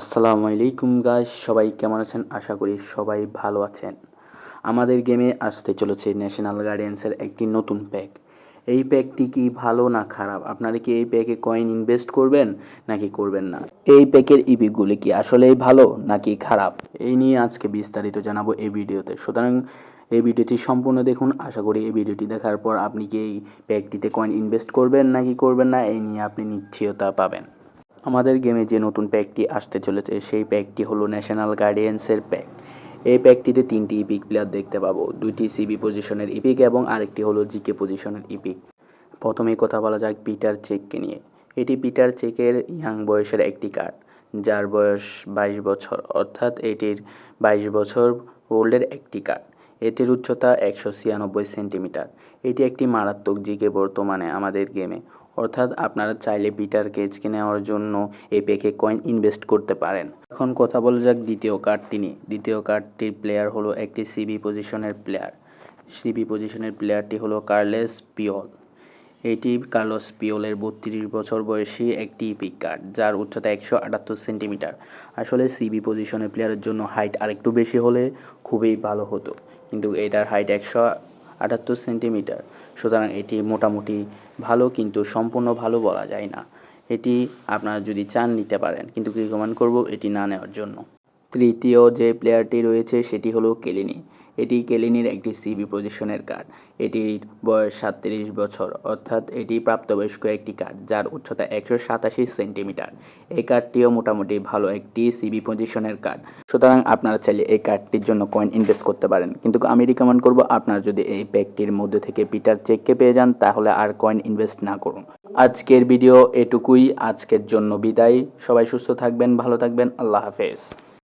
আসসালামু আলাইকুম গাইস সবাই কেমন আছেন? আশা করি সবাই ভালো আছেন। আমাদের গেমে আসতে চলেছে ন্যাশনাল গার্ডিয়ান্সের একটি নতুন প্যাক এই প্যাকটি কি ভালো না খারাপ? আপনারা কি এই প্যাকে কয়েন ইনভেস্ট করবেন নাকি করবেন না? এই প্যাকের ইপিকগুলি কি আসলেই ভালো নাকি খারাপ? এই নিয়ে আজকে বিস্তারিত জানাব এই ভিডিওতে। সুতরাং এই ভিডিওটি সম্পূর্ণ দেখুন। আশা করি এই ভিডিওটি দেখার পর আপনি কি এই প্যাকটিতে কয়েন ইনভেস্ট করবেন নাকি করবেন না? এই নিয়ে আপনি নিশ্চয়তা পাবেন। আমাদের গেমে যে নতুন প্যাকটি আসতে চলেছে, সেই প্যাকটি হলো ন্যাশনাল গার্ডিয়ান্সের প্যাক এই প্যাকটিতে তিনটি ইপিক প্লেয়ার দেখতে পাবো। দুইটি সিবি পজিশনের ইপিক এবং আরেকটি হলো জিকে পজিশনের ইপিক প্রথমেই কথা বলা যাক পিটার চেককে নিয়ে। এটি পিটার চেকের ইয়াং বয়সের একটি কার্ড যার বয়স বাইশ বছর, অর্থাৎ এটির বাইশ বছর ওল্ডের একটি কার্ড এটির উচ্চতা একশো ছিয়ানব্বই সেন্টিমিটার এটি একটি মারাত্মক জিকে বর্তমানে আমাদের গেমে। অর্থাৎ আপনারা চাইলে পিটার কেজকে নেওয়ার জন্য এই প্যাকে কয়েন ইনভেস্ট করতে পারেন। এখন কথা বলা যাক দ্বিতীয় কার্ডটি নিয়ে। দ্বিতীয় কার্ডটির প্লেয়ার হলো একটি সিবি পজিশনের প্লেয়ার সিবি পজিশনের প্লেয়ারটি হলো কার্লেস পিওল এটি কার্লোস পিওলের বত্রিশ বছর বয়সী একটি পিক কার্ড যার উচ্চতা একশো আটাত্তর সেন্টিমিটার। আসলে সিবি পজিশনের প্লেয়ারের জন্য হাইট আরেকটু বেশি হলে খুবই ভালো হতো। কিন্তু এটার হাইট একশো আটাত্তর সেন্টিমিটার। সুতরাং এটি মোটামুটি ভালো কিন্তু সম্পূর্ণ ভালো বলা যায় না। এটি আপনারা যদি চান নিতে পারেন, কিন্তু রিকমেন্ড করব এটি না নেওয়ার জন্য। তৃতীয় যে প্লেয়ারটি রয়েছে সেটি হলো কেলিনি। এটি কেলিনির একটি সিবি পজিশনের কার্ড এটির বয়স সাতত্রিশ বছর, অর্থাৎ এটি প্রাপ্তবয়স্ক একটি কার্ড যার উচ্চতা একশো সাতাশি সেন্টিমিটার। এই কার্ডটিও মোটামুটি ভালো একটি সিবি পজিশনের কার্ড সুতরাং আপনারা চাইলে এই কার্ডটির জন্য কয়েন ইনভেস্ট করতে পারেন। কিন্তু আমি রিকমেন্ড করব আপনারা যদি এই প্যাকটির মধ্যে থেকে পিটার চেককে পেয়ে যান, তাহলে আর কয়েন ইনভেস্ট না করুন। আজকের ভিডিও এটুকুই। আজকের জন্য বিদায়। সবাই সুস্থ থাকবেন, ভালো থাকবেন। আল্লাহ হাফেজ।